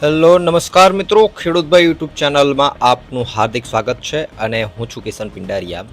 Hello, નમસ્કાર મિત્રો. ખેડૂતભાઈ YouTube ચેનલમાં આપનું હાર્દિક સ્વાગત છે અને હું છું કિશન પિંડારિયા.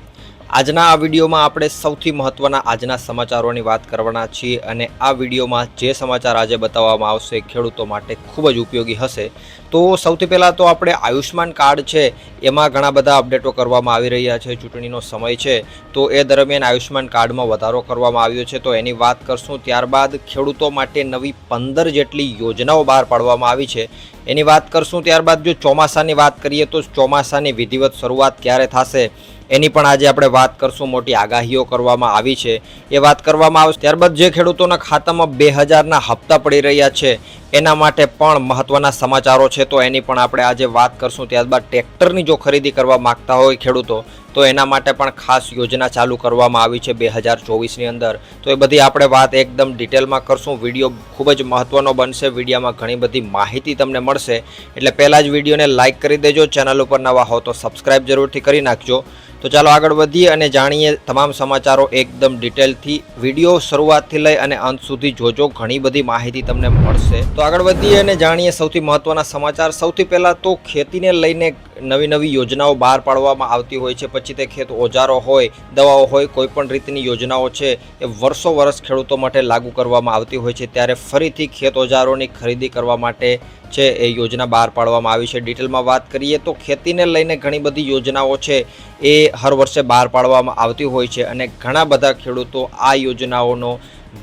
આજના આ વિડીયોમાં આપણે સૌથી મહત્ત્વના આજના સમાચારોની વાત કરવાના છીએ અને આ વિડીયોમાં જે સમાચાર આજે બતાવવામાં આવશે ખેડૂતો માટે ખૂબ જ ઉપયોગી હશે. તો સૌથી પહેલાં તો આપણે આયુષ્માન કાર્ડ છે, એમાં ઘણા બધા અપડેટો કરવામાં આવી રહ્યા છે, ચૂંટણીનો સમય છે, તો એ દરમિયાન આયુષ્માન કાર્ડમાં વધારો કરવામાં આવ્યો છે. તો એની વાત કરશું, ત્યારબાદ ખેડૂતો માટે નવી પંદર જેટલી યોજનાઓ બહાર પાડવામાં આવી છે. એની વાત કરશું, ત્યારબાદ જો ચોમાસાની વાત કરીએ તો ચોમાસાની વિધિવત શરૂઆત ક્યારે થશે? એની પણ આજે આપણે વાત કરશું. મોટી આગાહીઓ કરવામાં આવી છે. એ વાત કરવામાં આવશે ત્યારબાદ જે ખેડૂતોના ખાતામાં બે હજારના હપ્તા પડી રહ્યા છે, એના માટે પણ મહત્વના સમાચારો છે. તો એની પણ આપણે આજે વાત કરશું. ત્યારબાદ ટ્રેક્ટરની જો ખરીદી કરવા માગતા હોય ખેડૂતો, તો એના માટે પણ ખાસ યોજના ચાલુ કરવામાં આવી છે બે હજાર ચોવીસની અંદર. તો એ બધી આપણે વાત એકદમ ડિટેલમાં કરશું. વીડિયો ખૂબ જ મહત્વનો બનશે. વિડીયોમાં ઘણી બધી માહિતી તમને મળશે. એટલે પહેલાં જ વિડીયોને લાઇક કરી દેજો. ચેનલ ઉપર નવા હો તો સબસ્ક્રાઇબ જરૂરથી કરી નાખજો. તો ચાલો આગળ વધીએ અને જાણીએ તમામ સમાચારો એકદમ ડિટેલથી. વીડિયો શરૂઆતથી લઈ અને અંત સુધી જોજો, ઘણી બધી માહિતી તમને મળશે. તો આગળ વધીએ અને જાણીએ સૌથી મહત્વના સમાચાર. સૌથી પહેલાં તો ખેતીને લઈને નવી નવી યોજનાઓ બહાર પાડવામાં આવતી હોય છે. પછી તે ખેત ઓજારો હોય, દવાઓ હોય, કોઈપણ રીતની યોજનાઓ છે, એ વર્ષો વર્ષ ખેડૂતો માટે લાગુ કરવામાં આવતી હોય છે. ત્યારે ફરીથી ખેત ઓજારોની ખરીદી કરવા માટે છે, એ યોજના બહાર પાડવામાં આવી છે. ડિટેલમાં વાત કરીએ તો ખેતીને લઈને ઘણી બધી યોજનાઓ છે, એ હર વર્ષે બહાર પાડવામાં આવતી હોય છે અને ઘણા બધા ખેડૂતો આ યોજનાઓનો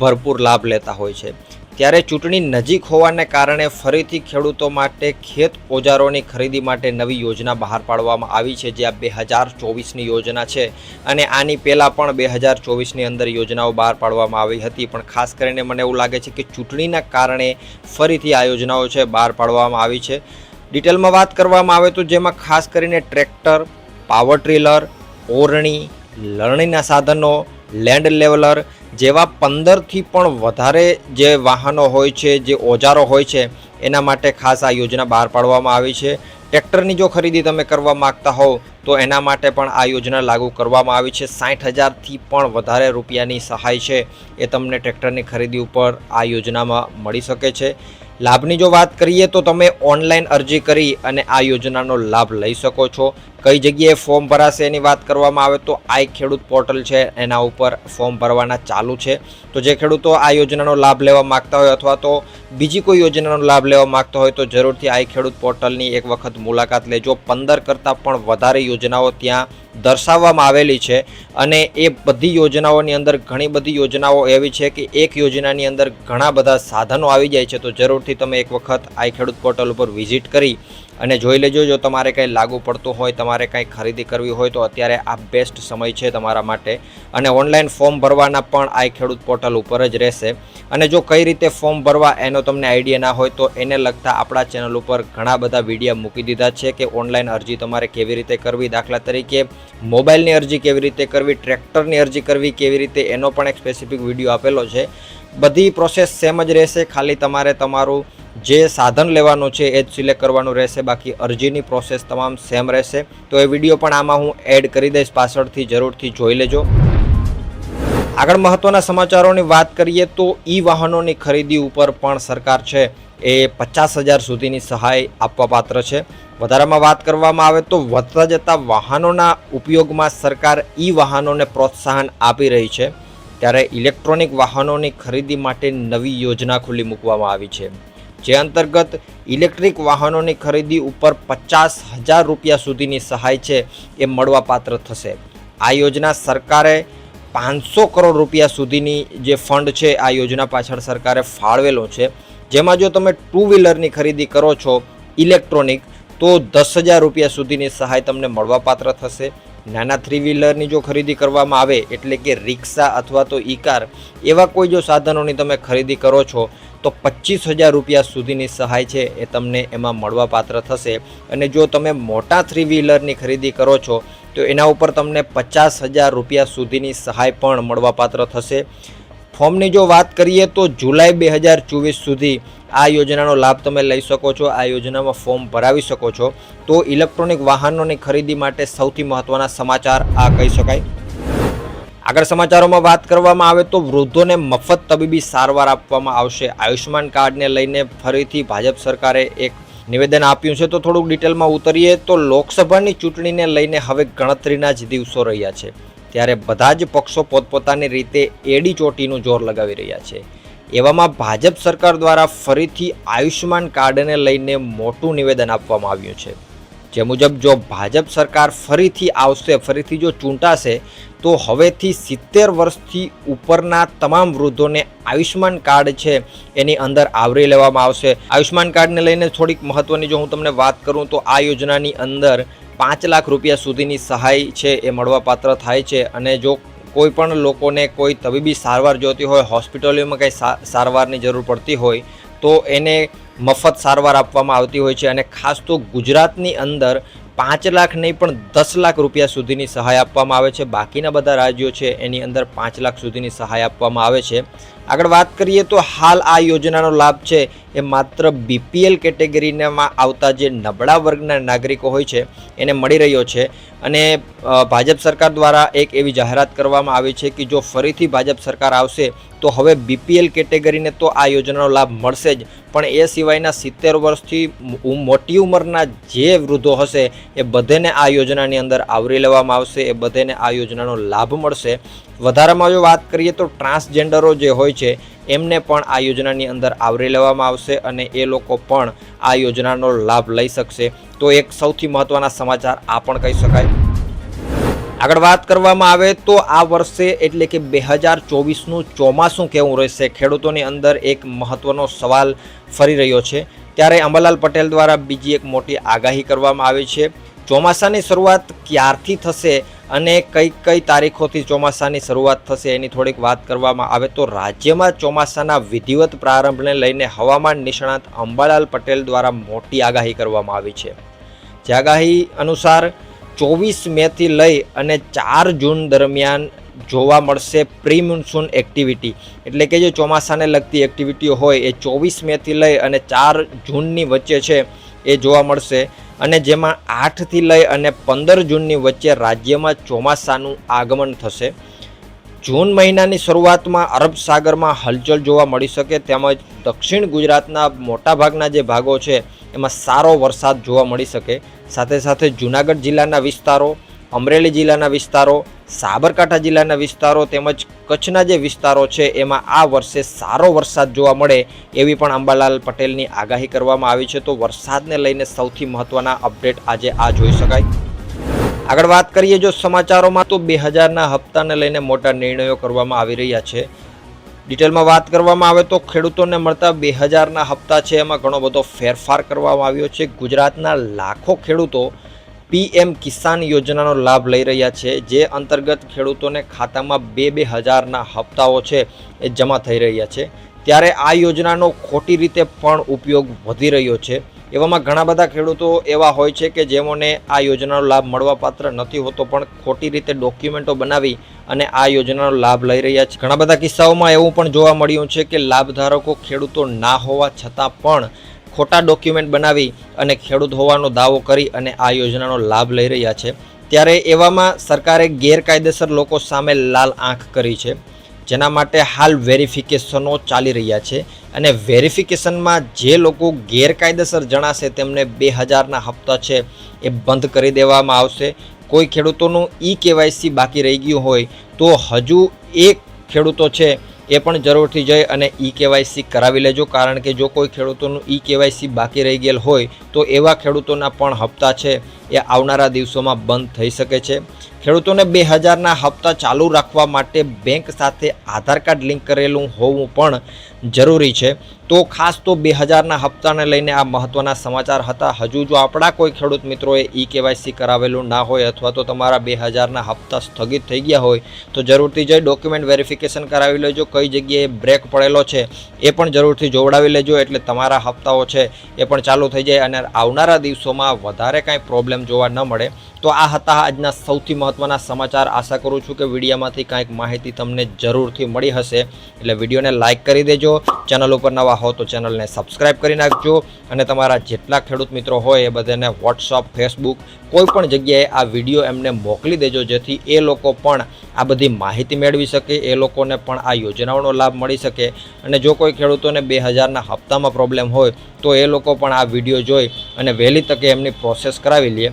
ભરપૂર લાભ લેતા હોય છે. ત્યારે ચૂંટણી નજીક હોવાને કારણે ફરીથી ખેડૂતો માટે ખેત ઓજારોની ખરીદી માટે નવી યોજના બહાર પાડવામાં આવી છે, જે આ બે હજાર ચોવીસની યોજના છે. અને આની પહેલાં પણ બે હજાર ચોવીસની અંદર યોજનાઓ બહાર પાડવામાં આવી હતી. પણ ખાસ કરીને મને એવું લાગે છે કે ચૂંટણીના કારણે ફરીથી આ યોજનાઓ છે બહાર પાડવામાં આવી છે. ડિટેલમાં વાત કરવામાં આવે તો જેમાં ખાસ કરીને ટ્રેક્ટર, પાવર ટ્રીલર, ઓરણી, લણણીના સાધનો, લેન્ડ લેવલર જેવા પંદરથી પણ વધારે જે વાહનો હોય છે, જે ઓજારો હોય છે, એના માટે ખાસ આ યોજના બહાર પાડવામાં આવી છે. ટ્રેક્ટરની જો ખરીદી તમે કરવા માગતા હોવ, તો એના માટે પણ આ યોજના લાગુ કરવામાં આવી છે. સાઠ હજારથી પણ વધારે રૂપિયાની સહાય છે એ તમને ટ્રેક્ટરની ખરીદી ઉપર આ યોજનામાં મળી શકે છે. લાભની જો વાત કરીએ તો તમે ઓનલાઈન અરજી કરી અને આ યોજનાનો લાભ લઈ શકો છો. કઈ જગ્યાએ ફોર્મ ભરાશે એની વાત કરવામાં આવે તો આઈ ખેડૂત પોર્ટલ છે, એના ઉપર ફોર્મ ભરવાના ચાલુ છે. તો જે ખેડૂતો આ યોજનાનો લાભ લેવા માગતા હોય અથવા તો બીજી કોઈ યોજનાનો લાભ લેવા માગતા હોય તો જરૂરથી આઈ ખેડૂત પોર્ટલની એક વખત મુલાકાત લેજો. પંદર કરતાં પણ વધારે યોજનાઓ ત્યાં દર્શાવવામાં આવેલી છે અને એ બધી યોજનાઓની અંદર ઘણી બધી યોજનાઓ એવી છે કે એક યોજનાની અંદર ઘણા બધા સાધનો આવી જાય છે. તો જરૂરથી તમે એક વખત આઈ ખેડૂત પોર્ટલ ઉપર વિઝિટ કરી અને જોઈ લેજો. જો તમારે કંઈ લાગુ પડતું હોય, તમારે કંઈ ખરીદી કરવી હોય, તો અત્યારે આ બેસ્ટ સમય છે તમારા માટે. અને ઓનલાઈન ફોર્મ ભરવાના પણ આ ખેડૂત પોર્ટલ ઉપર જ રહેશે. અને જો કઈ રીતે ફોર્મ ભરવા એનો તમને આઈડિયા ના હોય, તો એને લગતા આપણા ચેનલ ઉપર ઘણા બધા વિડીયા મૂકી દીધા છે કે ઓનલાઈન અરજી તમારે કેવી રીતે કરવી? દાખલા તરીકે મોબાઈલની અરજી કેવી રીતે કરવી, ટ્રેક્ટરની અરજી કરવી, કેવી રીતે એનો પણ એક સ્પેસિફિક વીડિયો આપેલો છે. બધી પ્રોસેસ સેમ જ રહેશે, ખાલી તમારે તમારું જે સાધન લેવાનું છે એ જ સિલેક્ટ કરવાનું રહેશે, બાકી અરજીની પ્રોસેસ તમામ સેમ રહેશે. તો એ વીડિયો પણ આમાં હું એડ કરી દઈશ, પાછળથી જરૂરથી જોઈ લેજો. આગળ મહત્વના સમાચારોની વાત કરીએ તો ઈ વાહનોની ખરીદી ઉપર પણ સરકાર છે. એ પચાસ હજાર સુધીની સહાય આપવા પાત્ર છે. વધારામાં વાત કરવામાં આવે તો વધતા જતા વાહનોના ઉપયોગમાં સરકાર ઈ વાહનોને પ્રોત્સાહન આપી રહી છે. ત્યારે ઇલેક્ટ્રોનિક વાહનોની ખરીદી માટે નવી યોજના ખુલ્લી મૂકવામાં આવી છે. જે અંતર્ગત ઇલેક્ટ્રિક વાહનોની ખરીદી ઉપર પચાસ હજાર રૂપિયા સુધીની સહાય છે એ મળવાપાત્ર થશે. આ યોજના સરકારે પાંચસો કરોડ રૂપિયા સુધીની જે ફંડ છે, આ યોજના પાછળ સરકારે ફાળવેલો છે. જેમાં જો તમે ટુ વ્હીલરની ખરીદી કરો છો ઇલેક્ટ્રોનિક, તો દસ હજાર રૂપિયા સુધીની સહાય તમને મળવાપાત્ર થશે. નાના થ્રી વ્હીલરની જો ખરીદી કરવામાં આવે, એટલે કે રિક્ષા અથવા તો ઈ કાર એવા કોઈ જો સાધનોની તમે ખરીદી કરો છો, તો પચીસ હજાર રૂપિયા સુધીની સહાય છે એ તમને એમાં મળવાપાત્ર થશે. અને જો તમે મોટા થ્રી વ્હીલરની ખરીદી કરો છો, તો એના ઉપર તમને પચાસ હજાર રૂપિયા સુધીની સહાય પણ મળવાપાત્ર થશે. ફોર્મની જો વાત કરીએ તો જુલાઈ બે હજાર ચોવીસ સુધી આ યોજનાનો લાભ તમે લઈ શકો છો, આ યોજનામાં ફોર્મ ભરાવી શકો છો. તો ઇલેક્ટ્રોનિક વાહનોની ખરીદી માટે સૌથી મહત્ત્વના સમાચાર આ કહી શકાય. આગળ સમાચારોમાં વાત કરવામાં આવે તો વૃદ્ધોને મફત તબીબી સારવાર આપવામાં આવશે. આયુષ્યમાન કાર્ડને લઈને ફરીથી ભાજપ સરકારે એક નિવેદન આપ્યું છે. તો થોડુંક ડિટેલમાં ઉતરીએ તો લોકસભાની ચૂંટણીને લઈને હવે ગણતરીના જ દિવસો રહ્યા છે. ત્યારે બધા જ પક્ષો પોતપોતાની રીતે એડી ચોટીનું જોર લગાવી રહ્યા છે. એવામાં ભાજપ સરકાર દ્વારા ફરીથી આયુષ્યમાન કાર્ડને લઈને મોટું નિવેદન આપવામાં આવ્યું છે. જે મુજબ જો ભાજપ સરકાર ફરીથી આવશે, ફરીથી જો ચૂંટાશે, તો હવેથી સિત્તેર વર્ષથી ઉપરના તમામ વૃદ્ધોને આયુષ્યમાન કાર્ડ છે એની અંદર આવરી લેવામાં આવશે. આયુષ્યમાન કાર્ડને લઈને થોડીક મહત્ત્વની જો હું તમને વાત કરું તો આ યોજનાની અંદર પાંચ લાખ રૂપિયા સુધીની સહાય છે એ મળવાપાત્ર થાય છે અને જો કોઈ પણ લોકોને કોઈ તબીબી સારવાર જોતી હોય, હોસ્પિટલોમાં કંઈ સારવારની જરૂર પડતી હોય, તો એને મફત સારવાર આપવામાં આવતી હોય છે અને ખાસ તો ગુજરાતની અંદર પાંચ લાખ નહીં, પણ દસ લાખ રૂપિયા સુધીની સહાય આપવામાં આવે છે. બાકીના બધા રાજ્યો છે, એની અંદર પાંચ લાખ સુધીની સહાય આપવામાં આવે છે. આગળ વાત કરીએ તો હાલ આ યોજનાનો લાભ છે, એ માત્ર બીપીએલ કેટેગરીમાં આવતા જે નબળા વર્ગના નાગરિકો હોય છે, એને મળી રહ્યો છે. અને ભાજપ સરકાર દ્વારા એક એવી જાહેરાત કરવામાં આવી છે કે જો ફરીથી ભાજપ સરકાર આવશે તો હવે બીપીએલ કેટેગરીને તો આ યોજનાનો લાભ મળશે જ. પણ એ સિવાયના સિત્તેર વર્ષથી મોટી ઉંમરના જે વૃદ્ધો હશે, એ બધેને આ યોજનાની અંદર આવરી લેવામાં આવશે, એ બધેને આ યોજનાનો લાભ મળશે. વધારામાં જો વાત કરીએ તો ટ્રાન્સજેન્ડરો જે હોય છે, એમને પણ આ યોજનાની અંદર આવરી લેવામાં આવશે અને એ લોકો પણ આ યોજનાનો લાભ લઈ શકશે. તો એક સૌથી મહત્ત્વના સમાચાર આ પણ કહી શકાય. આગળ વાત કરવામાં આવે તો આ વર્ષે એટલે કે બે હજાર ચોવીસનું ચોમાસું કેવું રહેશે. ખેડૂતોની અંદર એક મહત્ત્વનો સવાલ ફરી રહ્યો છે. ત્યારે અંબાલાલ પટેલ દ્વારા બીજી એક મોટી આગાહી કરવામાં આવી છે. ચોમાસાની શરૂઆત ક્યારથી થશે અને કઈ કઈ તારીખોથી ચોમાસાની શરૂઆત થશે એની થોડીક વાત કરવામાં આવે તો રાજ્યમાં ચોમાસાના વિધિવત પ્રારંભને લઈને હવામાન નિષ્ણાત અંબાલાલ પટેલ દ્વારા મોટી આગાહી કરવામાં આવી છે. જે આગાહી અનુસાર ચોવીસ મેથી લઈ અને ચાર જૂન દરમિયાન જોવા મળશે પ્રી મોન્સૂન એક્ટિવિટી એટલે કે જે ચોમાસાને લગતી એક્ટિવિટીઓ હોય, એ ચોવીસ મેથી લઈ અને ચાર જૂનની વચ્ચે છે, એ જોવા મળશે. અને જેમાં આઠથી લઈ અને પંદર જૂનની વચ્ચે રાજ્યમાં ચોમાસાનું આગમન થશે. જૂન મહિનાની શરૂઆતમાં અરબ સાગરમાં હલચલ જોવા મળી શકે તેમજ દક્ષિણ ગુજરાતના મોટાભાગના જે ભાગો છે, એમાં સારો વરસાદ જોવા મળી શકે. સાથે સાથે જૂનાગઢ જિલ્લાના વિસ્તારો, અમરેલી જિલ્લાના વિસ્તારો, સાબરકાંઠા જિલ્લાના વિસ્તારો તેમજ કચ્છના જે વિસ્તારો છે, એમાં આ વર્ષે સારો વરસાદ જોવા મળે એવી પણ અંબાલાલ પટેલની આગાહી કરવામાં આવી છે. તો વરસાદને લઈને સૌથી મહત્ત્વના અપડેટ આજે આ જોઈ શકાય. આગળ વાત કરીએ જો સમાચારોમાં, તો બે હજારના હપ્તાને લઈને મોટા નિર્ણયો કરવામાં આવી રહ્યા છે. ડિટેલમાં વાત કરવામાં આવે તો ખેડૂતોને મળતા બે હજારના હપ્તા છે, એમાં ઘણો બધો ફેરફાર કરવામાં આવ્યો છે. ગુજરાતના લાખો ખેડૂતો પીએમ કિસાન યોજનાનો લાભ લઈ રહ્યા છે, જે અંતર્ગત ખેડૂતોને ખાતામાં બે બે હજારના હપ્તાઓ છે એ જમા થઈ રહ્યા છે. ત્યારે આ યોજનાનો ખોટી રીતે પણ ઉપયોગ વધી રહ્યો છે. એવામાં ઘણા બધા ખેડૂતો એવા હોય છે કે જેમોને આ યોજનાનો લાભ મળવાપાત્ર નથી હોતો, પણ ખોટી રીતે ડોક્યુમેન્ટો બનાવી અને આ યોજનાનો લાભ લઈ રહ્યા છે. ઘણા બધા કિસ્સાઓમાં એવું પણ જોવા મળ્યું છે કે લાભધારકો ખેડૂતો ના હોવા છતાં પણ ખોટા ડોક્યુમેન્ટ બનાવી અને ખેડૂત હોવાનો દાવો કરી અને આ યોજનાનો લાભ લઈ રહ્યા છે. ત્યારે એવામાં સરકારે ગેરકાયદેસર લોકો સામે લાલ આંખ કરી છે. જેના માટે હાલ વેરિફિકેશનો ચાલી રહ્યા છે અને વેરિફિકેશનમાં જે લોકો ગેરકાયદેસર જણાશે તેમને બે હજારના હપ્તા છે એ બંધ કરી દેવામાં આવશે. કોઈ ખેડૂતોનું ઈ કેવાયસી બાકી રહી ગયું હોય તો હજુ એક ખેડૂતો છે એ પણ જરૂરથી જઈ અને ઈ કેવાયસી કરાવી લેજો. કારણ કે જો કોઈ ખેડૂતોનું ઈ કેવાયસી બાકી રહી ગયેલ હોય તો એવા ખેડૂતોના પણ હપ્તા છે એ આવનારા દિવસોમાં બંધ થઈ શકે છે. ખેડૂતોને બે હજારના હપ્તા ચાલુ રાખવા માટે બેંક સાથે આધાર કાર્ડ લિંક કરેલું હોવું પણ જરૂરી છે. તો ખાસ તો બે હજારના હપ્તાને લઈને આ મહત્ત્વના સમાચાર હતા. હજુ જો આપણા કોઈ ખેડૂત મિત્રોએ ઈ કેવાયસી કરાવેલું ના હોય અથવા તો તમારા બે હજારના હપ્તા સ્થગિત થઈ ગયા હોય, તો જરૂરથી જઈ ડોક્યુમેન્ટ વેરિફિકેશન કરાવી લેજો. કઈ જગ્યાએ બ્રેક પડેલો છે એ પણ જરૂરથી જોવડાવી લેજો. એટલે તમારા હપ્તાઓ છે એ પણ ચાલુ થઈ જાય અને આવનારા દિવસોમાં વધારે કાંઈ પ્રોબ્લેમ જોવા ન મળે. તો આ હતા આજના સૌથી મહત્ત્વના સમાચાર આશા કરું છું કે વિડીયોમાંથી કાંઈક માહિતી તમને જરૂરથી મળી હશે. એટલે વિડીયોને લાઇક કરી દેજો. ચેનલ ઉપર નવા હો તો ચેનલને સબસ્ક્રાઇબ કરી નાખજો. અને તમારા જેટલા ખેડૂત મિત્રો હોય એ બધાને વોટ્સઅપ ફેસબુક કોઈ પણ જગ્યાએ આ વીડિયો એમને મોકલી દેજો જેથી એ લોકો પણ આ બધી માહિતી મેળવી શકે, એ લોકોને પણ આ યોજનાઓનો લાભ મળી શકે. અને જો કોઈ ખેડૂતોને બે હજારના હપ્તામાં પ્રોબ્લેમ હોય તો એ લોકો પણ આ વીડિયો જોઈ અને વહેલી તકે એમની પ્રોસેસ કરાવી લે.